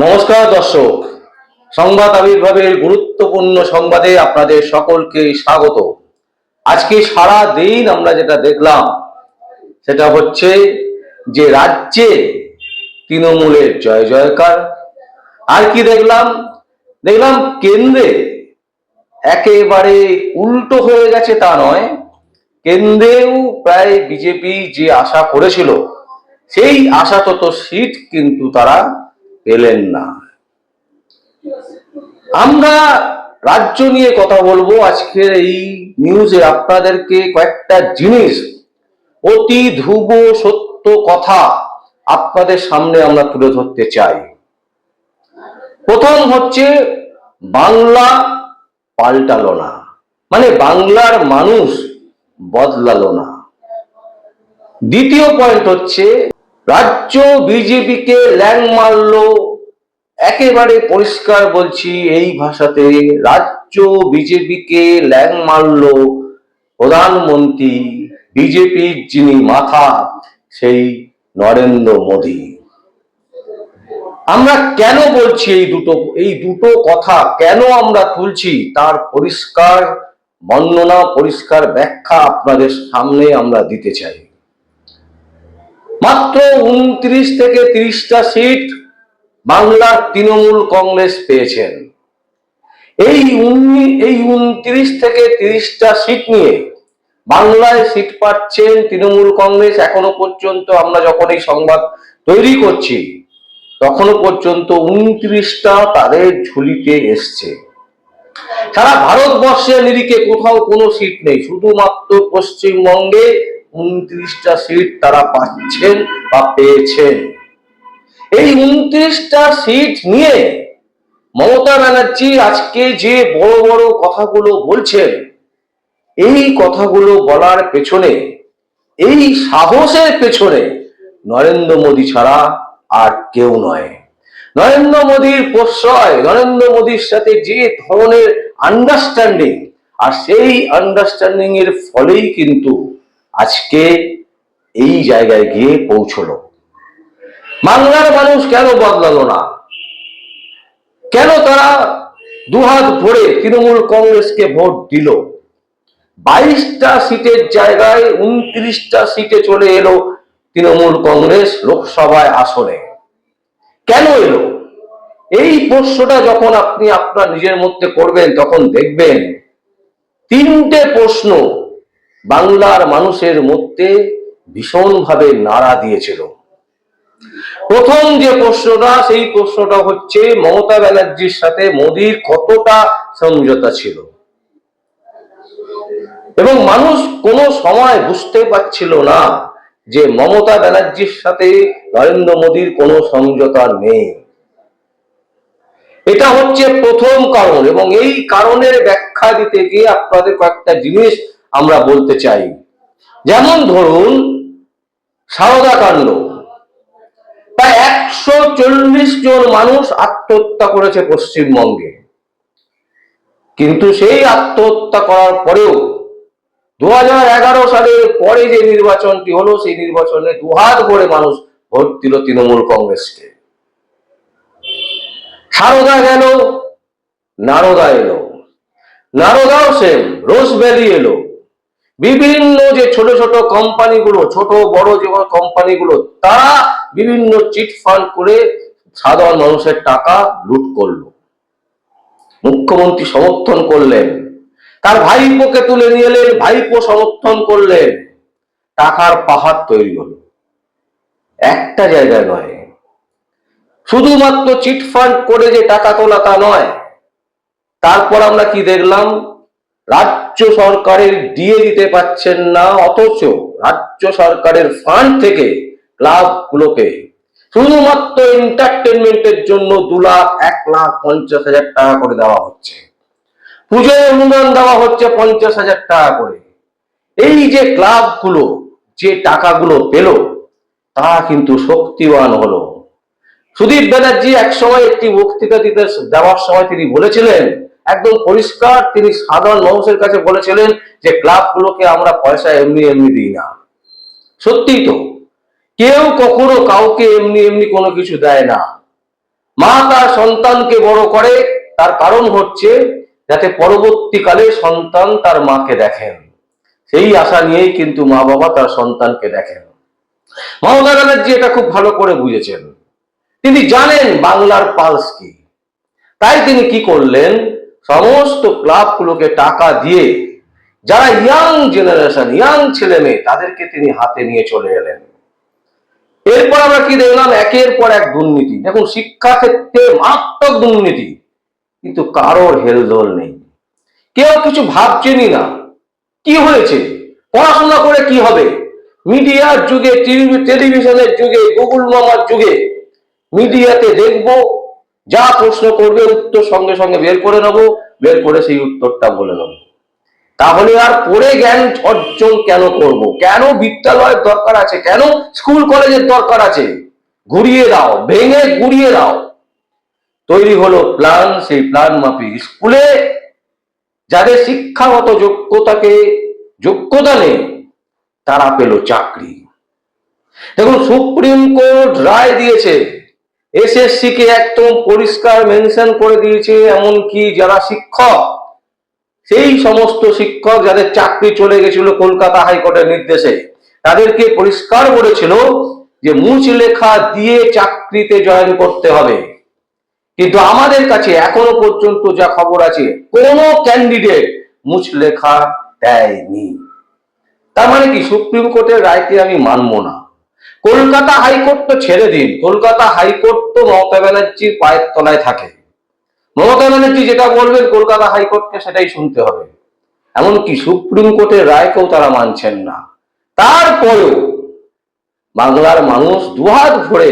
নমস্কার দর্শক। সংবাদ আবির্ভাবের গুরুত্বপূর্ণ সংবাদে আপনাদের সকলকে স্বাগত। আজকে সারা দিন আমরা যেটা দেখলাম, সেটা হচ্ছে যে রাজ্যে তৃণমূলের জয় জয়কার। আর কি দেখলাম? দেখলাম কেন্দ্রে একেবারে উল্টো হয়ে গেছে তা নয়। কেন্দ্রেও প্রায় বিজেপি যে আশা করেছিল, সেই আশাতত সিট কিন্তু তারা পেলেন না। আমরা রাজ্য নিয়ে কথা বলব আজকের এই নিউজে আপনাদেরকে কয়েকটা জিনিস। অতি ধ্রুব সত্য কথা আপনাদের সামনে আমরা তুলে ধরতে চাই। প্রথম হচ্ছে, বাংলা পাল্টালো না। মানে বাংলার মানুষ বদলালো না। দ্বিতীয় পয়েন্ট হচ্ছে রাজ্য বিজেপিকে ল্যাং মারলো। একেবারে পরিষ্কার বলছি, এই ভাষাতে রাজ্য বিজেপিকে ল্যাং মারলো প্রধানমন্ত্রী বিজেপির যিনি মাথা, সেই নরেন্দ্র মোদী। আমরা কেন বলছি এই দুটো এই দুটো কথা কেন আমরা তুলছি? তার পরিষ্কার বর্ণনা, পরিষ্কার ব্যাখ্যা আপনাদের সামনে আমরা দিতে চাই। মাত্র উনত্রিশ থেকে তিরিশটা সিট বাংলার তৃণমূল কংগ্রেস পেয়েছেন। এই এই উনত্রিশ থেকে তিরিশটা সিট নিয়ে বাংলায় সিট পাচ্ছেন তৃণমূল কংগ্রেস। এখনও পর্যন্ত আমরা যখন এই সংবাদ তৈরি করছি, তখনো পর্যন্ত উনত্রিশটা তাদের ঝুলিতে এসছে। সারা ভারতবর্ষের নিরিখে কোথাও কোনো সিট নেই, শুধুমাত্র পশ্চিমবঙ্গে উনত্রিশটা সিট তারা পাচ্ছেন বা পেয়েছেন। এই উনত্রিশটা সিট নিয়ে মমতা ব্যানার্জি আজকে যে বড় বড় কথাগুলো বলছেন, এই কথাগুলো বলার পেছনে, এই সাহসের পেছনে নরেন্দ্র মোদী ছাড়া আর কেউ নয়। নরেন্দ্র মোদীর প্রশ্রয়, নরেন্দ্র মোদীর সাথে যে ধরনের আন্ডারস্ট্যান্ডিং আর সেই আন্ডারস্ট্যান্ডিং এর ফলেই কিন্তু আজকে এই জায়গায় গিয়ে পৌঁছলো। বাংলার মানুষ কেন বদলালো না? কেন তারা দুহাত ভরে তৃণমূল কংগ্রেসকে ভোট দিল? বাইশটা সিটের জায়গায় উনত্রিশটা সিটে চলে এলো তৃণমূল কংগ্রেস লোকসভায় আসনে। কেন এলো? এই প্রশ্নটা যখন আপনি আপনার নিজের মধ্যে করবেন, তখন দেখবেন তিনটে প্রশ্ন বাংলার মানুষের মধ্যে ভীষণভাবে নাড়া দিয়েছিল। প্রথম যে প্রশ্নটা, সেই প্রশ্নটা হচ্ছে, মমতা ব্যানার্জির সাথে মোদির কতটা সমঝোতা ছিল? এবং মানুষ কোনো সময় বুঝতে পারছিল না যে মমতা ব্যানার্জির সাথে নরেন্দ্র মোদীর কোনো সমঝোতা নেই। এটা হচ্ছে প্রথম কারণ, এবং এই কারণের ব্যাখ্যা দিতে গিয়ে আপনাদের কয়েকটা জিনিস আমরা বলতে চাই। যেমন ধরুন, সারদা কাণ্ড। প্রায় একশো চল্লিশ জন মানুষ আত্মহত্যা করেছে পশ্চিমবঙ্গে। কিন্তু সেই আত্মহত্যা করার পরেও দু সালের পরে যে নির্বাচনটি হলো, সেই নির্বাচনে দুহাত ভরে মানুষ ভোট দিল তৃণমূল কংগ্রেসকে। সারদা গেল, নারদা এলো। নারদাও সেম রোজ ভ্যালি এলো। বিভিন্ন যে ছোট ছোট কোম্পানিগুলো, ছোট বড় যে কোম্পানিগুলো, তারা বিভিন্ন চিট ফান্ড করে সাধারণ মানুষের টাকা লুট করল। মুখ্যমন্ত্রী সমর্থন করলেন। তার ভাইপোকে তুলে নিয়ে এলেন, ভাইপো সমর্থন করলেন। টাকার পাহাড় তৈরি হলো। একটা জায়গায় নয়। শুধুমাত্র চিট ফান্ড করে যে টাকা তোলা তা নয়, তারপর আমরা কি দেখলাম? রাজ্য সরকারের দিয়ে দিতে পাচ্ছেন না, অথচ রাজ্য সরকারের ফান্ড থেকে ক্লাবগুলোকে শুধুমাত্র এন্টারটেনমেন্টের জন্য দু লাখ, এক লাখ পঞ্চাশ হাজার টাকা করে দেওয়া হচ্ছে। পুজোয় অনুদান দেওয়া হচ্ছে পঞ্চাশ হাজার টাকা করে। এই যে ক্লাবগুলো যে টাকাগুলো পেল, তা কিন্তু শক্তিবান হলো। সুদীপ ব্যানার্জি একসময় একটি বক্তৃতা দিতে দেওয়ার সময় তিনি বলেছিলেন একদম পরিষ্কার তিনি সাধারণ মানুষের কাছে বলেছিলেন যে ক্লাবগুলোকে আমরা পয়সা এমনি এমনি দিই না। সত্যি তো। কেউ কখনো কাউকে এমনি এমনি কোনো কিছু দেয় না। মা তার সন্তানকে বড় করে, তার কারণ হচ্ছে যাতে পরবর্তীকালে সন্তান তার মাকে দেখেন। সেই আশা নিয়েই কিন্তু মা বাবা তার সন্তানকে দেখেন। মমতা ব্যানার্জি এটা খুব ভালো করে বুঝেছেন। তিনি জানেন বাংলার পালস কি। তাই তিনি কি করলেন? সমস্ত ক্লাবগুলোকে টাকা দিয়ে যারা ইয়াং জেনারেশন ইয়াং ছেলে মেয়ে, তাদেরকে তিনি হাতে নিয়ে চলে এলেন। এরপর আমরা কি দেখলাম? একের পর এক দুর্নীতি। দেখুন শিক্ষা ক্ষেত্রে মারাত্মক দুর্নীতি। কিন্তু কারোর হেলদোল নেই। কেউ কিছু ভাবছেনই না। কি হয়েছে? পড়াশোনা করে কি হবে? মিডিয়ার যুগে টেলিভিশনের যুগে, গুগল মামার যুগে, মিডিয়াতে দেখব যা প্রশ্ন করবে উত্তর সঙ্গে সঙ্গে বের করে নেব, বের করে সেই উত্তরটা বলে নেব। তাহলে আর পড়ে জ্ঞান অর্জন কেন করব? কেন বিদ্যালয়ের দরকার আছে? কেন স্কুল কলেজের দরকার আছে? ঘুরিয়ে দাও, ভেঙে ঘুরিয়ে দাও। তৈরি হলো প্ল্যান, সেই প্ল্যান মাফিক স্কুলে যাদের শিক্ষাগত যোগ্যতাকে যোগ্যতা নেই তারা পেল চাকরি। দেখুন, সুপ্রিম কোর্ট রায় দিয়েছে এসএসসি কে একদম পরিষ্কার মেনশন করে দিয়েছে, এমনকি যারা শিক্ষক, সেই সমস্ত শিক্ষক যাদের চাকরি চলে গেছিল কলকাতা হাইকোর্টের নির্দেশে, তাদেরকে পরিষ্কার বলেছিল যে মুচ লেখা দিয়ে চাকরিতে জয়েন করতে হবে। কিন্তু আমাদের কাছে এখনও পর্যন্ত যা খবর আছে, কোনো ক্যান্ডিডেট মুচ লেখা দেয়নি। তার মানে কি? সুপ্রিম কোর্টের রায়কে আমি মানব না। কলকাতা হাইকোর্ট তো ছেড়ে দিন। কলকাতা হাইকোর্ট তো মমতা ব্যানার্জির পায়ের তলায় থাকে। মমতা ব্যানার্জি যেটা বলবেন, কলকাতা হাইকোর্টকে সেটাই শুনতে হবে। এমনকি সুপ্রিম কোর্টের রায়কেও তারা মানছেন না। তারপরেও বাংলার মানুষ দুহাত ভরে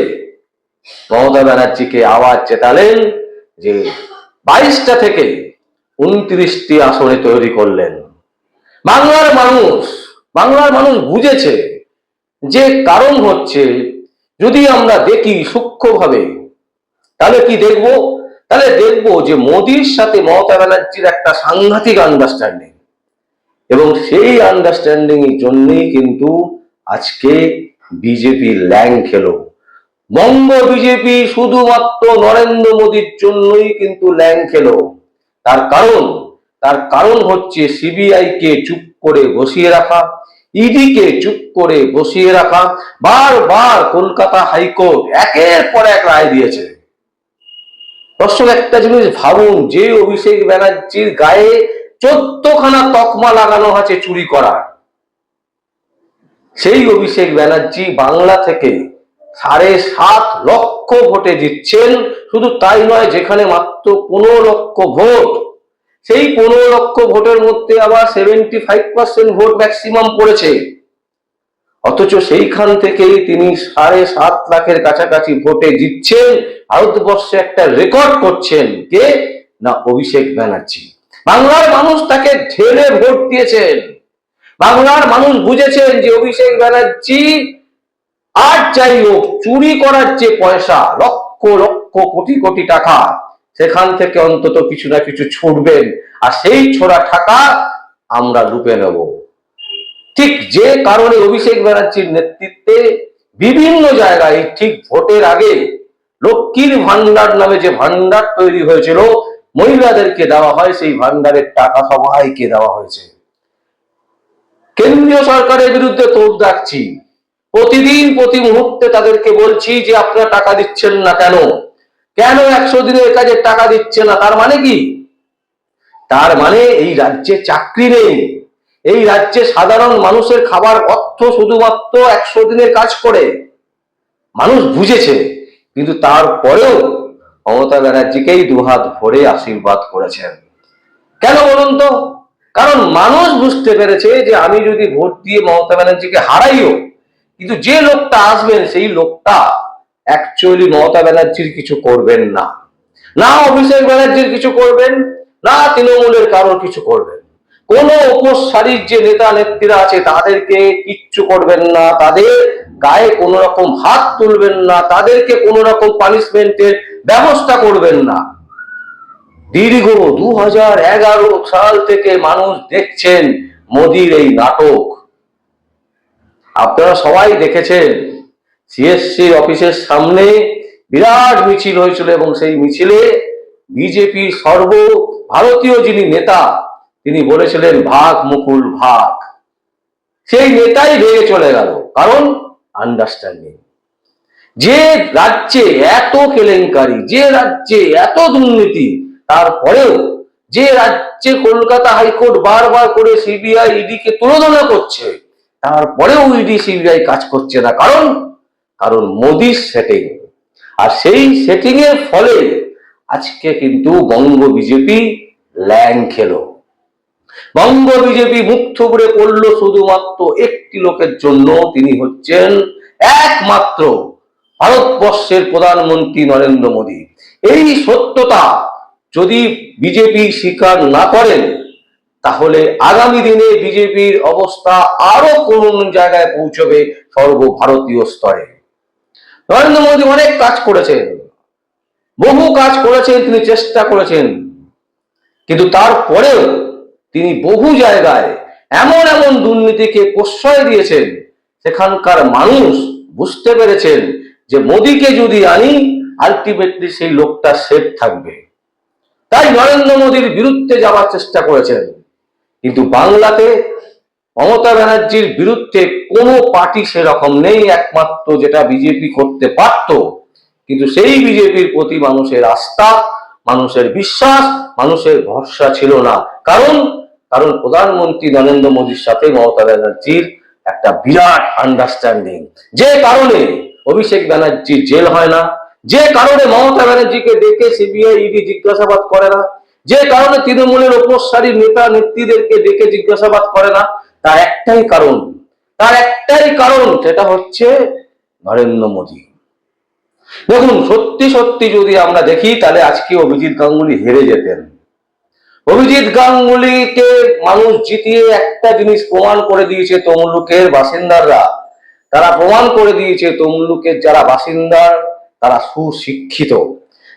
মমতা ব্যানার্জিকে আওয়াজ চেতালেন যে বাইশটা থেকে উনত্রিশটি আসনে তৈরি করলেন। বাংলার মানুষ বাংলার মানুষ বুঝেছে যে কারণ হচ্ছে, যদি আমরা দেখি সূক্ষ্মভাবে, তাহলে কি দেখব? তাহলে দেখব যে মোদির সাথে মমতা ব্যানার্জির একটা সাংঘাতিক আন্ডারস্ট্যান্ডিং এবং সেই আন্ডারস্ট্যান্ডিং এর জন্যই কিন্তু আজকে বিজেপি ল্যাং খেলো। বঙ্গ বিজেপি শুধুমাত্র নরেন্দ্র মোদীর জন্যই কিন্তু ল্যাং খেলো। তার কারণ তার কারণ হচ্ছে সিবিআই কে চুপ করে বসিয়ে রাখা। ইডি কে চুপ করে বসিয়ে রাখা, বারবার কলকাতা হাইকোর্ট একের পর এক রায় দিয়েছে। দর্শক একটা জিনিস ভাবুন, যে অভিষেক ব্যানার্জির গায়ে চোদ্দখানা তকমা লাগানো আছে চুরি করার, সেই অভিষেক ব্যানার্জি বাংলা থেকে সাড়ে সাত লক্ষ ভোটে জিতছেন, শুধু তাই নয়, যেখানে মাত্র পনেরো লক্ষ ভোট সেই পনেরো লক্ষ ভোটের মধ্যে আবার সেভেন্টি ফাইভ পার্সেন্ট ভোট ম্যাক্সিমাম পড়েছে। অথচ সেইখান থেকেই তিনি সাড়ে সাত লাখের কাছাকাছি ভোটে জিতছেন, ভারতবর্ষে একটা রেকর্ড করছেন। কে? না, অভিষেক ব্যানার্জি। বাংলার মানুষ তাকে ঢেলে ভোট দিয়েছেন। বাংলার মানুষ বুঝেছেন যে অভিষেক ব্যানার্জি আর যাই হোক, চুরি করার যে পয়সা, লক্ষ লক্ষ কোটি কোটি টাকা সেখান থেকে অন্তত কিছু না কিছু ছুটবেন, আর সেই ছোড়া টাকা আমরা লুপে নেব। ঠিক যে কারণে অভিষেক ব্যানার্জির নেতৃত্বে বিভিন্ন জায়গায় ঠিক ভোটের আগে লক্ষ্মীর ভান্ডার নামে যে ভান্ডার তৈরি হয়েছিল, মহিলাদেরকে দেওয়া হয়, সেই ভান্ডারের টাকা সবাইকে দেওয়া হয়েছে। কেন্দ্রীয় সরকারের বিরুদ্ধে তোপ ডাকছি প্রতিদিন, প্রতি মুহূর্তে তাদেরকে বলছি যে, আপনারা টাকা দিচ্ছেন না কেন? কেন একশো দিনের কাজে টাকা দিচ্ছে না? তার মানে কি? তার মানে এই রাজ্যে চাকরি নেই। এই রাজ্যে সাধারণ মানুষের খাবার অর্থ শুধুমাত্র একশো দিনের কাজ করে। মানুষ বুঝেছে, কিন্তু তারপরেও মমতা ব্যানার্জিকেই দুহাত ভরে আশীর্বাদ করেছেন। কেন বলুন তো? কারণ মানুষ বুঝতে পেরেছে যে আমি যদি ভোট দিয়ে মমতা ব্যানার্জিকে হারাইও, কিন্তু যে লোকটা আসবেন সেই লোকটা অ্যাকচুয়ালি মমতা ব্যানার্জির কিছু করবেন না। না অভিষেক ব্যানার্জির কিছু করবেন, না তৃণমূলের কারোর কিছু করবেন। কোন উপসারির যে নেতা, নেত্রীরা আছে, তাদেরকে কিচ্ছু করবেন না। তাদের গায়ে কোন রকম হাত তুলবেন না। তাদেরকে কোন রকম পানিশমেন্টের ব্যবস্থা করবেন না। দীর্ঘ দু হাজার এগারো সাল থেকে মানুষ দেখছেন মোদির এই নাটক। আপনারা সবাই দেখেছেন সিএসসি অফিসের সামনে বিরাট মিছিল হয়েছিল এবং সেই মিছিলে বিজেপি সর্ব ভারতীয় যিনি নেতা, তিনি বলেছিলেন, ভাগ মুকুল, ভাগ। সেই নেতাই ভেঙে চলে গেল, কারণ আন্ডারস্ট্যান্ডিং যে রাজ্যে এত কেলেঙ্কারি, যে রাজ্যে এত দুর্নীতি, তারপরেও যে রাজ্যে কলকাতা হাইকোর্ট বারবার করে সিবিআই ইডি কে তুলনা করছে, তারপরেও ইডি সিবিআই কাজ করছে না, কারণ কারণ মোদির সেটিং আর সেই সেটিং এর ফলে আজকে কিন্তু বঙ্গ বিজেপি ল্যাং খেলো। বঙ্গ বিজেপি মুখ থুবড়ে পড়ল শুধুমাত্র একটি লোকের জন্য, তিনি হচ্ছেন একমাত্র ভারতবর্ষের প্রধানমন্ত্রী নরেন্দ্র মোদী। এই সত্যতা যদি বিজেপি স্বীকার না করেন, তাহলে আগামী দিনে বিজেপির অবস্থা আরও করুণ জায়গায় পৌঁছবে সর্বভারতীয় স্তরে। নরেন্দ্র মোদী অনেক কাজ করেছেন। বহু কাজ করেছেন, তিনি চেষ্টা করেছেন। কিন্তু তারপরেও তিনি বহু জায়গায় এমন এমন দুর্নীতিকে প্রশ্রয় দিয়েছেন। সেখানকার মানুষ বুঝতে পেরেছেন যে মোদীকে যদি আনি আলটিমেটলি সেই লোকটা সেফ থাকবে। তাই নরেন্দ্র মোদীর বিরুদ্ধে যাওয়ার চেষ্টা করেছেন। কিন্তু বাংলাতে মমতা ব্যানার্জির বিরুদ্ধে কোনো পার্টি সেরকম নেই, একমাত্র যেটা বিজেপি করতে পারত। কিন্তু সেই বিজেপির প্রতি মানুষের আস্থা, মানুষের বিশ্বাস, মানুষের ভরসা ছিল না। কারণ কারণ প্রধানমন্ত্রী নরেন্দ্র মোদীর সাথে মমতা ব্যানার্জির একটা বিরাট আন্ডারস্ট্যান্ডিং যে কারণে অভিষেক ব্যানার্জির জেল হয় না, যে কারণে মমতা ব্যানার্জিকে ডেকে সিবিআই ইডি জিজ্ঞাসাবাদ করে না, যে কারণে তৃণমূলের ওপর সারির নেতা নেত্রীদেরকে ডেকে জিজ্ঞাসাবাদ করে না তার একটাই কারণ, তার একটাই কারণ সেটা হচ্ছে নরেন্দ্র মোদী। দেখুন, সত্যি সত্যি যদি আমরা দেখি, তাহলে আজকে অভিজিৎ গাঙ্গুলি হেরে যেতেন। অভিজিৎ গাঙ্গুলিকে মানুষ জিতিয়ে একটা জিনিস প্রমাণ করে দিয়েছে তমলুকের বাসিন্দারা। তারা প্রমাণ করে দিয়েছে তমলুকের যারা বাসিন্দার, তারা সুশিক্ষিত।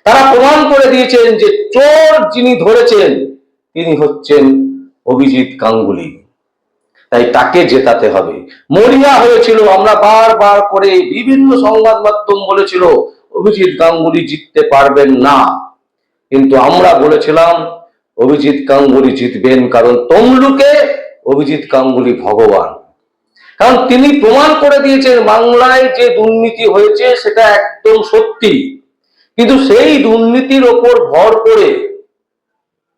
তারা প্রমাণ করে দিয়েছেন যে চোর যিনি ধরেছেন, তিনি হচ্ছেন অভিজিৎ গাঙ্গুলি। তাই তাকে জেতাতে হবে। মরিয়া হয়েছিল, আমরা বারবার করে বিভিন্ন সংবাদ মাধ্যম বলেছিল, অভিজিৎ গাঙ্গুলি জিততে পারবেন না। কিন্তু আমরা বলেছিলাম, অভিজিৎ গাঙ্গুলি জিতবেন কারণ তমলুকে অভিজিৎ গাঙ্গুলি ভগবান। কারণ তিনি প্রমাণ করে দিয়েছেন, বাংলায় যে দুর্নীতি হয়েছে সেটা একদম সত্যি। কিন্তু সেই দুর্নীতির ওপর ভর করে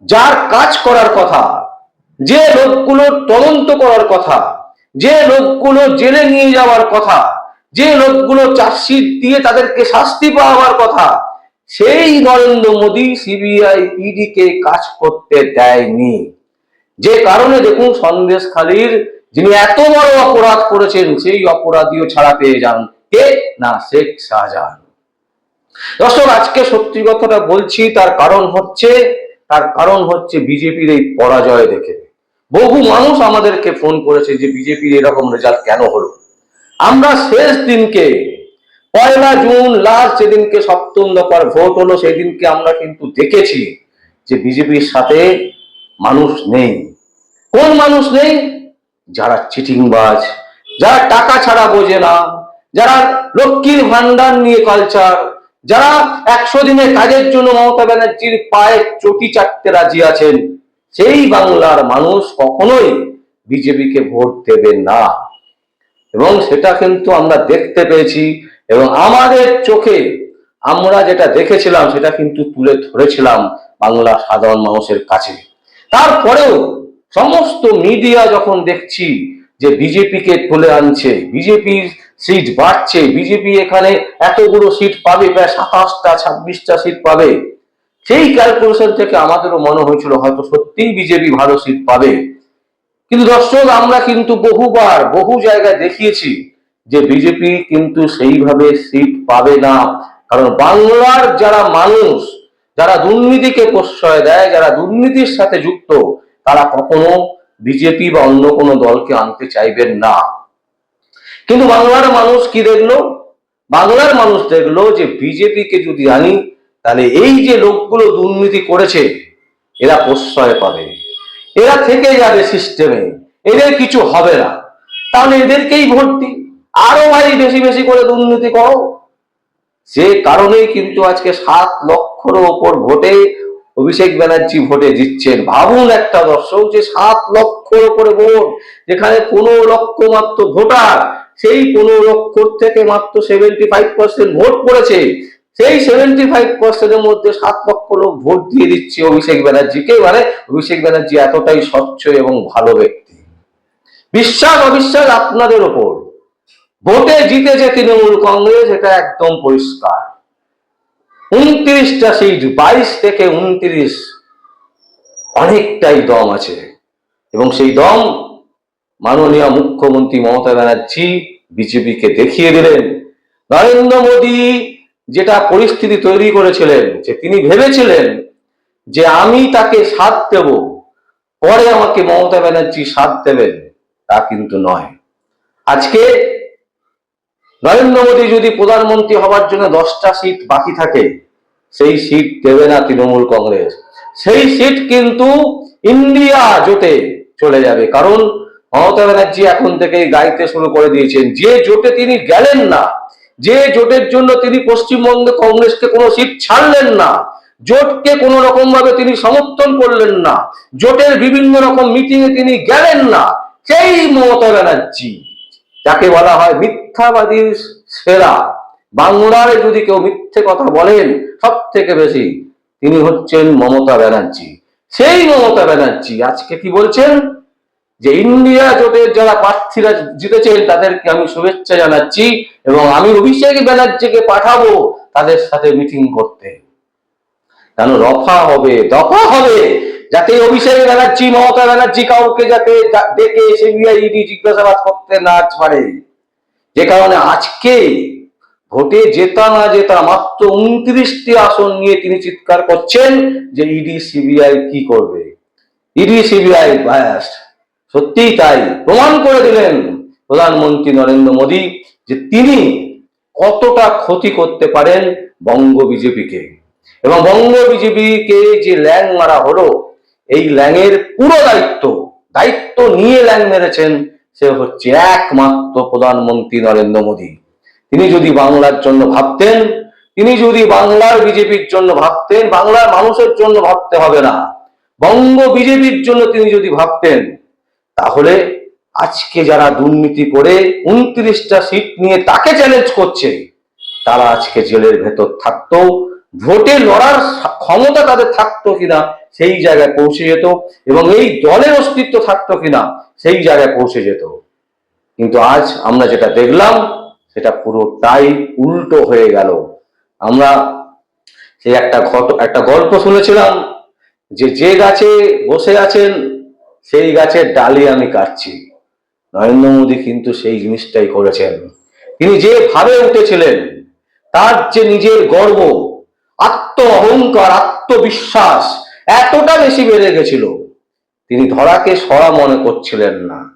যার কাজ করার কথা যে লোকগুলো তদন্ত করার কথা, যে লোকগুলো জেলে নিয়ে যাওয়ার কথা, যে লোকগুলো চার্জশিট দিয়ে তাদেরকে শাস্তি পাওয়ার কথা, সেই নরেন্দ্র মোদী সিবিআই ইডি কে কাজ করতে দেয়নি। যে কারণে দেখুন সন্দেশখালীর যিনি এত বড় অপরাধ করেছেন, সেই অপরাধীও ছাড়া পেয়ে যান কে? না, শেখ শাহজাহান। দর্শক, আজকে সত্যি কথাটা বলছি, তার কারণ হচ্ছে, তার কারণ হচ্ছে বিজেপির এই পরাজয় দেখে। বহু মানুষ আমাদেরকে ফোন করেছে যে বিজেপির এরকম রেজাল্ট কেন হলো? আমরা শেষ দিনকে, পয়লা জুন লাস্ট যেদিনকে সপ্তম দফার ভোট হলো, সেদিনকে আমরা কিন্তু দেখেছি যে বিজেপির সাথে মানুষ নেই। কোন মানুষ নেই? যারা চিটিংবাজ, যারা টাকা ছাড়া বোঝে না, যারা লক্ষ্মীর ভান্ডার নিয়ে কালচার যারা একশো দিনের কাজের জন্য মমতা ব্যানার্জির পায়ে চটি চাটতে রাজি আছেন সেই বাংলার মানুষ কখনোই বিজেপিকে ভোট দেবে না। এবং সেটা কিন্তু আমরা দেখতে পেয়েছি এবং আমাদের চোখে আমরা যেটা দেখেছিলাম সেটা কিন্তু তুলে ধরেছিলাম বাংলা সাধারণ মানুষের কাছে। তারপরেও সমস্ত মিডিয়া যখন দেখছি যে বিজেপিকে তুলে আনছে, বিজেপির সিট বাড়ছে, বিজেপি এখানে এতগুলো সিট পাবে, প্রায় সাতাশটা, ছাব্বিশটা সিট পাবে সেই ক্যালকুলেশন থেকে আমাদেরও মনে হয়েছিল হয়তো সত্যিই বিজেপি ভালো সিট পাবে। কিন্তু দর্শক, আমরা কিন্তু বহুবার, বহু জায়গায় দেখিয়েছি যে বিজেপি কিন্তু সেইভাবে সিট পাবে না। কারণ বাংলার যারা মানুষ, যারা দুর্নীতিকে প্রশ্রয় দেয়, যারা দুর্নীতির সাথে যুক্ত, তারা কখনো বিজেপি বা অন্য কোনো দলকে আনতে চাইবেন না। কিন্তু বাংলার মানুষ কি দেখল? বাংলার মানুষ দেখল যে বিজেপিকে যদি আনি তাহলে এই যে লোকগুলো দুর্নীতি করেছে, এরা প্রশ্রয় পাবে। এরা থেকে যাবে সিস্টেমে এদের কিছু হবে না। তাহলে এদেরকেই দিই আরও ভাই বেশি বেশি করে দুর্নীতি করো। যে কারণেই কিন্তু আজকে সাত লক্ষর ওপর ভোটে অভিষেক ব্যানার্জি ভোটে জিতছেন। ভাবুন একটা দর্শক যে সাত লক্ষর ওপরে ভোট, যেখানে পনেরো লক্ষ মাত্র ভোটার, সেই পনেরো লক্ষ থেকে মাত্র সেভেন্টি ফাইভ পার্সেন্ট ভোট পড়েছে। সেই সেভেন্টি ফাইভ পার্সেন্টের মধ্যে সাত লক্ষ লোক ভোট দিয়ে দিচ্ছে অভিষেক ব্যানার্জিকে। মানে অভিষেক ব্যানার্জি এতটাই স্বচ্ছ এবং ভালো ব্যক্তি। বিশ্বাস, অবিশ্বাস আপনাদের ওপর। ভোটে জিতেছে তৃণমূল কংগ্রেস, এটা একদম পরিষ্কার। উনত্রিশটা সিট, বাইশ থেকে উনত্রিশ অনেকটাই দম আছে। এবং সেই দম মাননীয় মুখ্যমন্ত্রী মমতা ব্যানার্জি, বিজেপিকে দেখিয়ে দিলেন। নরেন্দ্র মোদী যেটা পরিস্থিতি তৈরি করেছিলেন, যে তিনি ভেবেছিলেন যে আমি তাকে সাথ দেব, পরে আমাকে মমতা ব্যানার্জি সাথ দেবেন, তা কিন্তু নয়। আজকে নরেন্দ্র মোদী যদি প্রধানমন্ত্রী হওয়ার জন্য দশটা সিট বাকি থাকে, সেই সিট দেবে না তৃণমূল কংগ্রেস। সেই সিট কিন্তু ইন্ডিয়া জোটে চলে যাবে, কারণ মমতা ব্যানার্জি এখন থেকেই গাইতে শুরু করে দিয়েছেন, যে জোটে তিনি গেলেন না যে জোটের জন্য তিনি পশ্চিমবঙ্গে কংগ্রেসকে কোনো সিট ছাড়লেন না, জোটকে কোনো রকম ভাবে তিনি সমর্থন করলেন না, জোটের বিভিন্ন রকম মিটিং এ তিনি গেলেন না, সেই মমতা ব্যানার্জি, যাকে বলা হয় মিথ্যাবাদীর সেরা। বাংলায় যদি কেউ মিথ্যে কথা বলেন সব থেকে বেশি তিনি হচ্ছেন মমতা ব্যানার্জি। সেই মমতা ব্যানার্জি আজকে কি বলছেন? যে ইন্ডিয়া জোটের যারা প্রার্থীরা জিতেছেন তাদেরকে আমি শুভেচ্ছা জানাচ্ছি এবং আমি অভিষেক ব্যানার্জিকে পাঠাবো তাদের সাথে মিটিং করতে। কেন? রফা হবে, দফা হবে। যাতে অভিষেক ব্যানার্জি, মমতা ব্যানার্জি কাউকে যাতে ডেকে সিবিআই ইডি জিজ্ঞাসাবাদ করতে না পারে। যে কারণে আজকে ভোটে জেতা না জেতা মাত্র উনত্রিশটি আসন নিয়ে তিনি চিৎকার করছেন যে ইডি সিবিআই কি করবে? ED CBI bias. সত্যিই তাই। প্রমাণ করে দিলেন প্রধানমন্ত্রী নরেন্দ্র মোদী যে তিনি কতটা ক্ষতি করতে পারেন বঙ্গ বিজেপিকে। এবং বঙ্গ বিজেপিকে যে ল্যাং মারা হলো, এই ল্যাংয়ের পুরো দায়িত্ব দায়িত্ব নিয়ে ল্যাং মেরেছেন সে হচ্ছে একমাত্র প্রধানমন্ত্রী নরেন্দ্র মোদী। তিনি যদি বাংলার জন্য ভাবতেন, তিনি যদি বাংলার বিজেপির জন্য ভাবতেন, বাংলার মানুষের জন্য ভাবতে হবে না। বঙ্গ বিজেপির জন্য তিনি যদি ভাবতেন তাহলে আজকে যারা দুর্নীতি করে উনত্রিশটা সিট নিয়ে তাকে চ্যালেঞ্জ করছে, তারা আজকে জেলের ভেতর থাকতো, ভোটে লড়ার ক্ষমতা তাদের থাকতো কিনা সেই জায়গায় পৌঁছে যেত এবং এই দলের অস্তিত্ব থাকতো কিনা সেই জায়গায় পৌঁছে যেত। কিন্তু আজ আমরা যেটা দেখলাম, সেটা পুরোটাই উল্টো হয়ে গেল। আমরা সেই একটা ঘট, একটা গল্প শুনেছিলাম যে যে গাছে বসে আছেন সেই গাছের ডালি আমি কাটছি। নরেন্দ্র মোদী কিন্তু সেই জিনিসটাই করেছেন। তিনি যে ভাবে উঠেছিলেন, তার যে নিজের গর্ব আত্ম অহংকার আত্মবিশ্বাস এতটা বেশি বেড়ে গেছিল, তিনি ধরাকে সরা মনে করছিলেন না।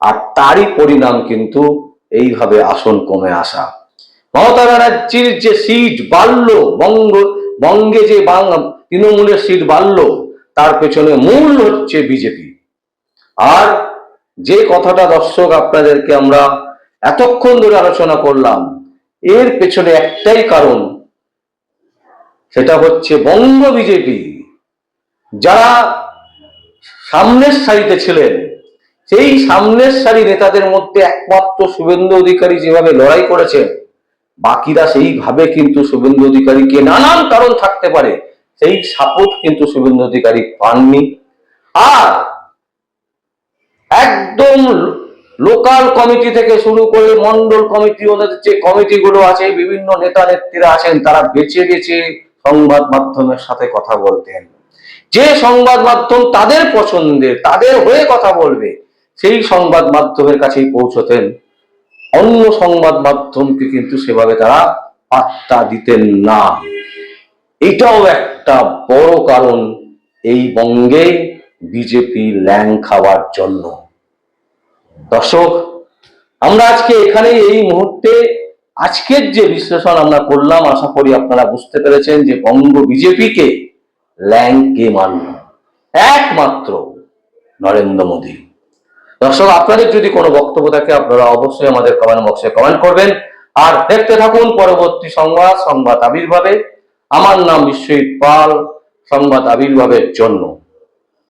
আর তারই পরিণাম কিন্তু এইভাবে আসন কমে আসা। মমতা ব্যানার্জির যে সিট বাড়লো, বঙ্গ, বঙ্গে যে বাংলা তৃণমূলের সিট বাড়লো, তার পেছনে মূল হচ্ছে বিজেপি। আর যে কথাটা দর্শক আপনাদেরকে আমরা এতক্ষণ ধরে আলোচনা করলাম, এর পেছনে একটাই কারণ, সেটা হচ্ছে বঙ্গ বিজেপি। যারা সামনের সারিতে ছিলেন, সেই সামনের সারি নেতাদের মধ্যে একমাত্র শুভেন্দু অধিকারী যেভাবে লড়াই করেছেন, বাকিরা সেইভাবে কিন্তু শুভেন্দু অধিকারীকে নানান কারণ থাকতে পারে, সেই সাপোর্ট কিন্তু শুভেন্দু অধিকারী পাননি। আর একদম লোকাল কমিটি থেকে শুরু করে মন্ডল কমিটি ওদের যে কমিটিগুলো আছে, বিভিন্ন নেতা নেত্রীরা আছেন, তারা বেছে বেছে সংবাদ মাধ্যমের সাথে কথা বলতেন। যে সংবাদ মাধ্যম তাদের পছন্দের তাদের হয়ে কথা বলবে, সেই সংবাদ মাধ্যমের কাছেই পৌঁছতেন। অন্য সংবাদ মাধ্যমকে কিন্তু সেভাবে তারা পাত্তা দিতেন না। এটাও একটা বড় কারণ এই বঙ্গে বিজেপি ল্যাং খাওয়ার জন্য। দর্শক, আমরা আজকে এখানে এই মুহূর্তে আজকের যে বিশ্লেষণ আমরা করলাম, আশা করি আপনারা বুঝতে পেরেছেন যে বঙ্গ বিজেপিকে ল্যাং কে মানল একমাত্র নরেন্দ্র মোদী। দর্শক, আপনাদের যদি কোনো বক্তব্য থাকে, আপনারা অবশ্যই আমাদের কমেন্ট বক্সে কমেন্ট করবেন। আর দেখতে থাকুন পরবর্তী সংবাদ সংবাদ আবির্ভাবে। আমার নাম বিশ্বজিৎ পাল, সংবাদ আবির্ভাবের জন্য।